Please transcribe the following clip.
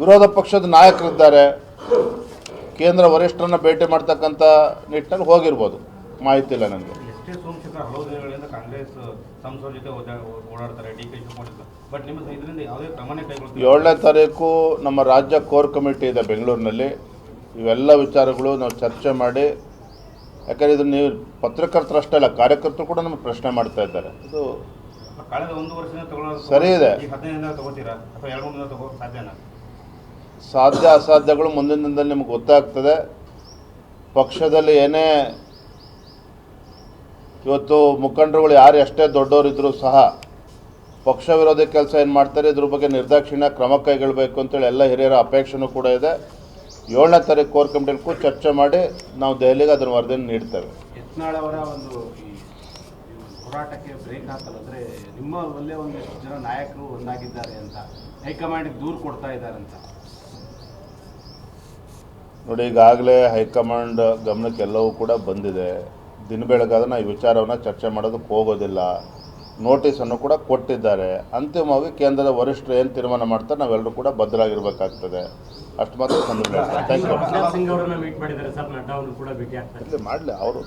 ವಿರೋಧ ಪಕ್ಷದ ನಾಯಕರಿದ್ದಾರೆ. ಕೇಂದ್ರ ವರಿಷ್ಠರನ್ನ ಭೇಟಿ ಮಾಡ್ತಕ್ಕಂಥ ನಿಟ್ಟಿನಲ್ಲಿ ಹೋಗಿರ್ಬೋದು. ಮಾಹಿತಿ ಇಲ್ಲ ನನಗೆ. ಏಳನೇ ತಾರೀಕು ನಮ್ಮ ರಾಜ್ಯ ಕೋರ್ ಕಮಿಟಿ ಇದೆ ಬೆಂಗಳೂರಿನಲ್ಲಿ. ಇವೆಲ್ಲ ವಿಚಾರಗಳು ನಾವು ಚರ್ಚೆ ಮಾಡಿ ಯಾಕಂದರೆ ಇದನ್ನು ನೀವು ಪತ್ರಕರ್ತರಷ್ಟೇ ಅಲ್ಲ ಕಾರ್ಯಕರ್ತರು ಕೂಡ ನಮಗೆ ಪ್ರಶ್ನೆ ಮಾಡ್ತಾ ಇದ್ದಾರೆ. ಇದು ಕಳೆದ ಒಂದು ವರ್ಷದಿಂದ ತಗೊಳ್ಳೋದು ಸರಿ ಇದೆ. ಈಗ ಹದಿನೈದು ದಿನ ತಗೋತೀರಾ? ಅಥವಾ ಎರಡು ಮೂರು ದಿನ ತಗೋ ಸಾಧ್ಯನಾ? ಸಾಧ್ಯ ಅಸಾಧ್ಯಗಳು ಮುಂದಿನ ದಿನದಲ್ಲಿ ನಿಮ್ಗೆ ಗೊತ್ತಾಗ್ತದೆ. ಪಕ್ಷದಲ್ಲಿ ಏನೇ ಇವತ್ತು ಮುಖಂಡರುಗಳು ಯಾರು ಎಷ್ಟೇ ದೊಡ್ಡವರಿದ್ದರೂ ಸಹ ಪಕ್ಷ ವಿರೋಧಿ ಕೆಲಸ ಏನು ಮಾಡ್ತಾರೆ ಇದ್ರ ಬಗ್ಗೆ ನಿರ್ದಾಕ್ಷಿಣ್ಯ ಕ್ರಮ ಕೈಗೊಳ್ಳಬೇಕು ಅಂತೇಳಿ ಎಲ್ಲ ಹಿರಿಯರ ಅಪೇಕ್ಷೆನೂ ಕೂಡ ಇದೆ. ಏಳನೇ ತಾರೀಕು ಕೋರ್ ಕಮಿಟಿಯಲ್ಲಿ ಕೂಡ ಚರ್ಚೆ ಮಾಡಿ ನಾವು ದೆಹಲಿಗೆ ಅದನ್ನು ವರದಿಯನ್ನು ನೀಡ್ತೇವೆ. ಯತ್ನಾಳ್ ಅವರ ಒಂದು ಹೋರಾಟಕ್ಕೆ ಬ್ರೇಕ್ ಹಾಕಲ್ಲದ್ರೆ ನಿಮ್ಮ ಒಳ್ಳೆ ಒಂದಿಷ್ಟು ಜನ ನಾಯಕರು ಒಂದಾಗಿದ್ದಾರೆ ಅಂತ ಹೈಕಮಾಂಡ್ ದೂರು ಕೊಡ್ತಾ ಇದ್ದಾರೆ ಅಂತ. ನೋಡಿ ಈಗಾಗಲೇ ಹೈಕಮಾಂಡ್ ಗಮನಕ್ಕೆ ಎಲ್ಲವೂ ಕೂಡ ಬಂದಿದೆ. ದಿನ ಬೆಳಗಾದ ನಾವು ಈ ವಿಚಾರವನ್ನು ಚರ್ಚೆ ಮಾಡೋದಕ್ಕೆ ಹೋಗೋದಿಲ್ಲ. ನೋಟಿಸನ್ನು ಕೂಡ ಕೊಟ್ಟಿದ್ದಾರೆ. ಅಂತಿಮವಾಗಿ ಕೇಂದ್ರದ ವರಿಷ್ಠರು ಏನು ತೀರ್ಮಾನ ಮಾಡ್ತಾರೆ ನಾವೆಲ್ಲರೂ ಕೂಡ ಬದ್ಧರಾಗಿರ್ಬೇಕಾಗ್ತದೆ ಅಷ್ಟು ಮಾತ್ರ ಸಂದರ್ಭ ಥ್ಯಾಂಕ್ ಯು ರಾಜನಾಥ್ ಸಿಂಗ್ ಅವರನ್ನ ಮೀಟ್ ಮಾಡಿದ್ದಾರೆ. ಸರ್ ನಡ್ಡಾ ಕೂಡ ಭೇಟಿ ಆಗ್ತಾರೆ. ಮಾಡಲಿ ಅವರು.